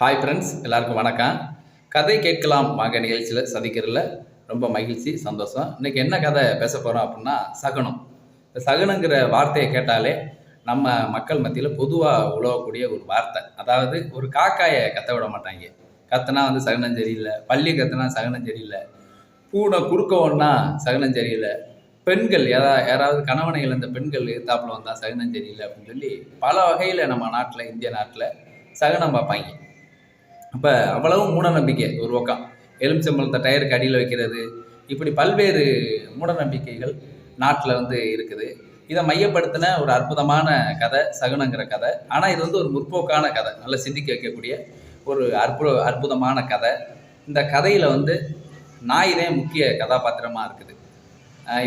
Hi friends எல்லாருக்கும் வணக்கம். கதை கேட்கலாம் வாங்க நிகழ்ச்சியில். சந்திக்கிறதுல ரொம்ப மகிழ்ச்சி சந்தோஷம். இன்றைக்கி என்ன கதை பேச போகிறோம் அப்படின்னா சகுனம். இந்த சகுனங்கிற வார்த்தையை கேட்டாலே நம்ம மக்கள் மத்தியில் பொதுவாக உழவக்கூடிய ஒரு வார்த்தை. அதாவது ஒரு காக்காயை கத்த விட மாட்டாங்க. கத்தனா வந்து சகுனம் சரியில்லை. பள்ளி கத்தனா சகுனம் சரியில்லை. பூனை குறுக்க ஒன்றா சகுனம் சரியில்லை. பெண்கள் ஏதா யாராவது கணவனை இழந்த பெண்கள் எதிர்த்தாப்புல வந்தால் சகுனம் சரியில்லை அப்படின்னு சொல்லி பல வகையில் நம்ம நாட்டில் இந்திய நாட்டில் சகுனம் பார்ப்பாங்க. அப்போ அவ்வளவு மூட நம்பிக்கை ஒரு பக்கம். எலுமிச்சம்பழத்தை டயருக்கு அடியில் வைக்கிறது. இப்படி பல்வேறு மூட நம்பிக்கைகள் நாட்டில் வந்து இருக்குது. இதை மையப்படுத்தின ஒரு அற்புதமான கதை சகுனங்கிற கதை. ஆனால் இது வந்து ஒரு முற்போக்கான கதை. நல்லா சிந்திக்க வைக்கக்கூடிய ஒரு அற்புத அற்புதமான கதை. இந்த கதையில் வந்து நாய் தான் முக்கிய கதாபாத்திரமாக இருக்குது.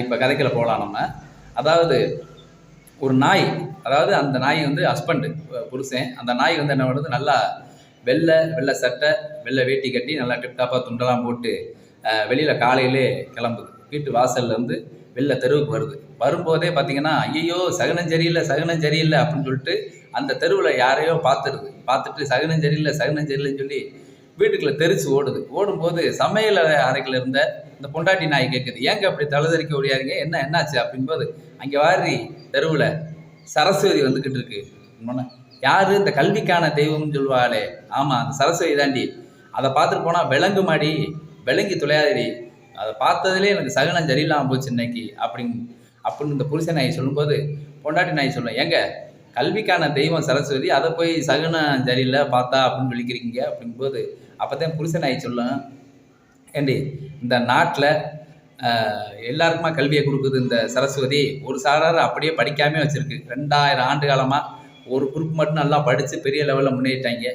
இப்போ கதைக்குள்ள போகலாம் நம்ம. அதாவது ஒரு நாய் அதாவது அந்த நாய் வந்து ஹஸ்பண்டு புருஷன். அந்த நாய் வந்து என்ன பண்ணுறது நல்லா வெள்ளை வெள்ளை சட்டை வெள்ளை வேட்டி கட்டி நல்லா டிப்டாப்பாக துண்டெல்லாம் போட்டு வெளியில் காலையிலே கிளம்புது வீட்டு வாசல்லேருந்து வெளில தெருவுக்கு வருது. வரும்போதே பார்த்தீங்கன்னா ஐயோ சகுனம் சரியில்லை சகுனம் சரியில்லை அப்படின்னு சொல்லிட்டு அந்த தெருவில் யாரையோ பார்த்துருது பார்த்துட்டு சகுனம் சரியில்லை சகுனம் சரியில்லைன்னு சொல்லி வீட்டுக்குள்ளே தெரிச்சு ஓடுது. ஓடும்போது சமையல் அறைக்கில் இருந்த இந்த பொண்டாட்டி நாய் கேட்குது ஏங்க அப்படி தழுதறிக்க ஓடியாருங்க என்ன என்னாச்சு? அப்படின்போது அங்கே வாரி தெருவில் சரஸ்வதி வந்துக்கிட்டு இருக்கு. உண்மைன்னா, யாரு இந்த கல்விக்கான தெய்வம்னு சொல்லுவாளே. ஆமாம் அந்த சரஸ்வதி தாண்டி. அதை பார்த்துட்டு போனால் விலங்கு மாடி விலங்கி துளையாதடி. அதை பார்த்ததுலேயே எனக்கு சகுனம் சரியில்லாமல் போச்சு இன்னைக்கு அப்படின்னு அப்படின்னு இந்த புருஷன் நாய் சொல்லும்போது பொண்டாட்டி நாய் சொல்லுவேன் ஏங்க கல்விக்கான தெய்வம் சரஸ்வதி அதை போய் சகுனம் சரியில்லை பார்த்தா அப்படின்னு சொல்லிக்கிறீங்க அப்படிங்கும்போது அப்போ தான் புருஷன் நாய் சொல்லும் ஏண்டி இந்த நாட்டில் எல்லாருக்குமா கல்வியை கொடுக்குது இந்த சரஸ்வதி? ஒரு சாரார் அப்படியே படிக்காமே வச்சுருக்கு. ரெண்டாயிரம் ஆண்டு காலமாக ஒரு குரூப் மட்டும் நல்லா படித்து பெரிய லெவலில் முன்னேறிட்டாங்க.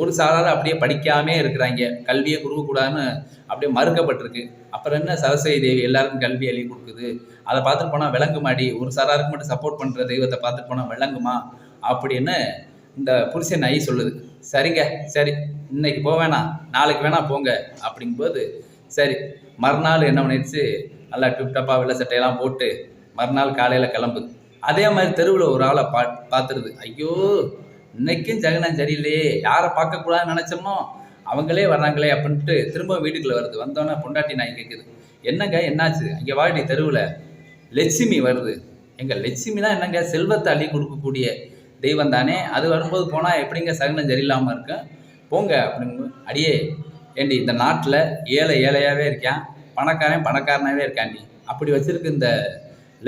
ஒரு சாரால் அப்படியே படிக்காமே இருக்கிறாங்க. கல்வியை கொடுக்கக்கூடாதுன்னு அப்படியே மறுக்கப்பட்டிருக்கு. அப்புறம் என்ன சரஸ்வதி தேவி எல்லாருக்கும் கல்வி எழுதி கொடுக்குது. அதை பார்த்துட்டு போனால் விளங்குமாடி ஒரு சாராருக்கு மட்டும் சப்போர்ட் பண்ணுற தெய்வத்தை பார்த்துட்டு போனால் விளங்குமா அப்படின்னு இந்த புருஷன் ஐ சொல்லுது. சரிங்க சரி இன்னைக்கு போக வேணாம். நாளைக்கு வேணா போங்க. அப்படிங்கும்போது சரி மறுநாள் என்ன பண்ணிடுச்சு? நல்லா டிப்டப்பாக வெள்ளை சட்டையெல்லாம் போட்டு மறுநாள் காலையில் கிளம்புது அதே மாதிரி தெருவில் ஒரு ஆளை பா பார்த்துருது ஐயோ இன்னைக்கும் ஜெகனம் சரியில்லையே. யாரை பார்க்கக்கூடாதுன்னு நினச்சோமோ அவங்களே வர்றாங்களே அப்படின்ட்டு திரும்ப வீட்டுக்குள்ளே வருது. வந்தோன்னே பொண்டாட்டி நாய் கேட்குது என்னங்க என்னாச்சு? அங்கே வாடி தெருவில். லட்சுமி வருது. எங்கள் லட்சுமினா என்னங்க? செல்வத்தை அள்ளி கொடுக்கக்கூடிய தெய்வம் தானே? அது வரும்போது போனால் எப்படிங்க சகுனம் சரியில்லாமல் இருக்கும் போங்க அப்படின்னு அடியே ஏண்டி இந்த நாட்டில் ஏழை ஏழையாகவே இருக்கான். பணக்காரன் பணக்காரனாகவே இருக்காண்டி அப்படி வச்சுருக்கு இந்த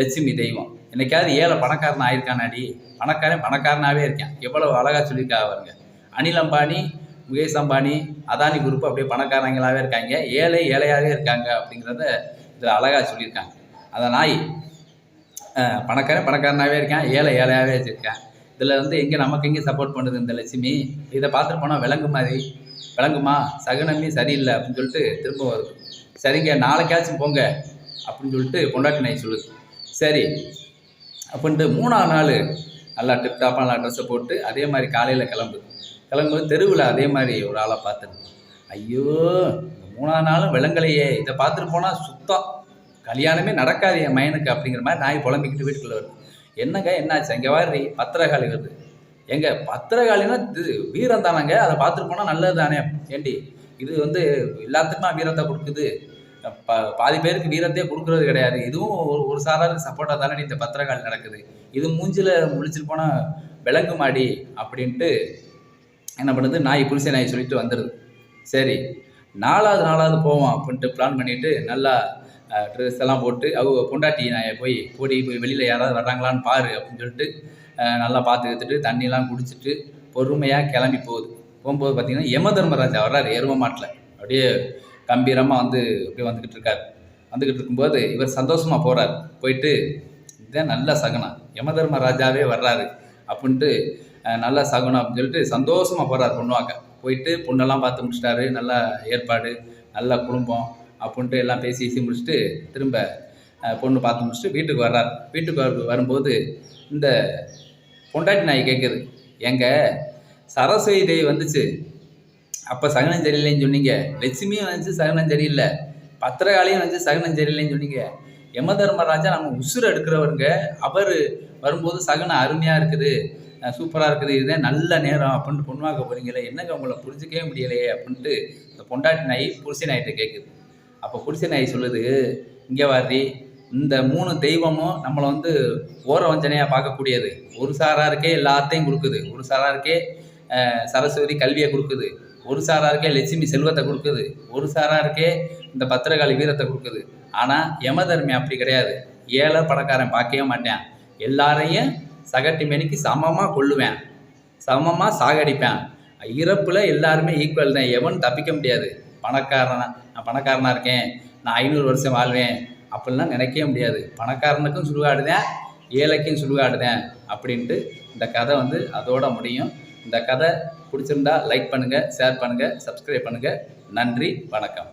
லட்சுமி தெய்வம். என்னைக்காவது ஏழை பணக்காரன் ஆயிருக்கானாடி? பணக்காரன் பணக்காரனாகவே இருக்கான். எவ்வளோ அழகாக சொல்லியிருக்கா அவருங்க அனில் அம்பானி முகேஷ் அம்பானி அதானி குரூப் அப்படியே பணக்காரங்களாகவே இருக்காங்க. ஏழை ஏழையாகவே இருக்காங்க அப்படிங்கிறத இதில் அழகாக சொல்லியிருக்காங்க. அந்த நாய் பணக்காரன் பணக்காரனாகவே இருக்கான். ஏழை ஏழையாகவே வச்சுருக்கேன். இதில் வந்து எங்கே நமக்கு எங்கே சப்போர்ட் பண்ணுது இந்த லட்சுமி? இதை பார்த்துட்டு போனால் விலங்கு மாதிரி. விளங்குமா? சகுனமே சரியில்லை அப்படின்னு சொல்லிட்டு திரும்ப வருது. சரிங்க நாளைக்காச்சும் போங்க அப்படின்னு சொல்லிட்டு பொண்டாட்டி நாய் சொல்லுது. சரி அப்படின்ட்டு மூணாவது நாள் நல்லா டிப்டாப்பாக நல்லா ட்ரெஸ்ஸை போட்டு அதே மாதிரி காலையில் கிளம்புது கிளம்பும்போது தெருவில் அதே மாதிரி ஒரு ஆளை பார்த்துருது ஐயோ இந்த மூணாவது நாளும் விலங்கலையே. இதை பார்த்துட்டு போனால் சுத்தம். கல்யாணமே நடக்காது என் மயனுக்கு அப்படிங்கிற மாதிரி நாய் புலம்பிக்கிட்டு வீட்டுக்குள்ளே வருது. என்னங்க என்னாச்சு? அங்கே வாரி பத்திரகாளி வருது. எங்க பத்திரகாளினா இது வீரம் தானங்க அதை பார்த்துட்டு போனால் நல்லது தானே ஏண்டி இது வந்து எல்லாத்துக்குமா வீரத்தை கொடுக்குது. பாதி பேருக்கு வீரத்தையே கொடுக்கறது கிடையாது. இதுவும் ஒரு ஒரு சாராருக்கு சப்போர்ட்டாக தானே இந்த பத்திரக்கால் நடக்குது. இது மூஞ்சில் முழிச்சிட்டு போனால் விலங்கு மாடி அப்படின்ட்டு என்ன பண்ணுது? நாய் புரிசை நாய் சொல்லிட்டு வந்துடுது சரி நாலாவது நாலாவது போவோம் அப்படின்ட்டு பிளான் பண்ணிவிட்டு நல்லா ட்ரெஸ் எல்லாம் போட்டு அவங்க பொண்டாட்டி நாயை போய் போடி போய் வெளியில் யாராவது வர்றாங்களான்னு பாரு அப்படின்னு சொல்லிட்டு நல்லா பார்த்து எடுத்துட்டு தண்ணியெலாம் குடிச்சிட்டு பொறுமையாக கிளம்பி போகுது. போகும்போது பார்த்தீங்கன்னா யம தர்மராஜா வர்றாரு எரும மாட்டில். அப்படியே கம்பீரமாக வந்து இப்படி வந்துக்கிட்டு இருக்கார். வந்துக்கிட்டு இருக்கும்போது இவர் சந்தோஷமாக போகிறார் போயிட்டு இதுதான் நல்ல சகுனம். யம தர்மராஜாவே வர்றாரு. அப்படின்ட்டு நல்ல சகுனம். அப்படின்னு சொல்லிட்டு சந்தோஷமாக போகிறார் பொண்ணுவாக்க. போயிட்டு பொண்ணெல்லாம் பார்த்து முடிச்சிட்டாரு. நல்ல ஏற்பாடு நல்ல குடும்பம் அப்படின்ட்டு எல்லாம் பேசி பேசி முடிச்சுட்டு திரும்ப பொண்ணு பார்த்து முடிச்சுட்டு வீட்டுக்கு வர்றார். வீட்டுக்கு வரும்போது இந்த பொண்டாட்டி நாய் கேட்குது எங்கள் சரஸ்வதி தேவி வந்துச்சு. அப்போ சகனம் சரியில்லைன்னு சொன்னீங்க. லட்சுமியும் வந்துச்சு சகனம் சரியில்லை. பத்திரகாளியும் வந்துச்சு சகனம் சரியில்லைன்னு சொன்னீங்க. யம தர்மராஜா நம்ம உசுறு எடுக்கிறவருங்க. அவர் வரும்போது சகனம் அருமையாக இருக்குது. சூப்பராக இருக்குது. இதுதான் நல்ல நேரம் அப்படின்ட்டு பொண்ணு போகிறீங்களே என்னங்க உங்களை புரிஞ்சிக்கவே முடியலையே அப்படின்ட்டு இந்த பொண்டாட்டி நாய் புருஷ நாய்கிட்ட கேட்குது அப்போ புருஷ நாய் சொல்லுது இங்கே வாரி இந்த மூணு தெய்வமும் நம்மளை வந்து ஓர வஞ்சனையாக பார்க்கக்கூடியது. ஒரு சாராருக்கே எல்லாத்தையும் கொடுக்குது. ஒரு சாராருக்கே சரஸ்வதி கல்வியை கொடுக்குது. ஒரு சாராருக்கே லட்சுமி செல்வத்தை கொடுக்குது. ஒரு சாராருக்கே இந்த பத்திரகாளி வீரத்தை கொடுக்குது. ஆனால் யமதர்மி அப்படி கிடையாது. ஏழை பணக்காரன் பார்க்கவே மாட்டேன். எல்லாரையும் சகட்டி மேனிக்கு சமமாக கொள்ளுவேன் சமமாக சாகடிப்பேன். இறப்பில் எல்லாருமே ஈக்குவல் தான். எவன் தப்பிக்க முடியாது. பணக்காரனா நான் பணக்காரனாக இருக்கேன். நான் ஐநூறு வருஷம் வாழ்வேன். அப்படிலாம் நினைக்கவே முடியாது. பணக்காரனுக்கும் சுடுகாடுதேன். ஏழைக்கும் சுடுகாடுதேன். அப்படின்ட்டு இந்த கதை வந்து அதோட முடியும். இந்த கதை பிடிச்சிருந்தா லைக் பண்ணுங்கள் ஷேர் பண்ணுங்கள் சப்ஸ்கிரைப் பண்ணுங்கள் நன்றி வணக்கம்.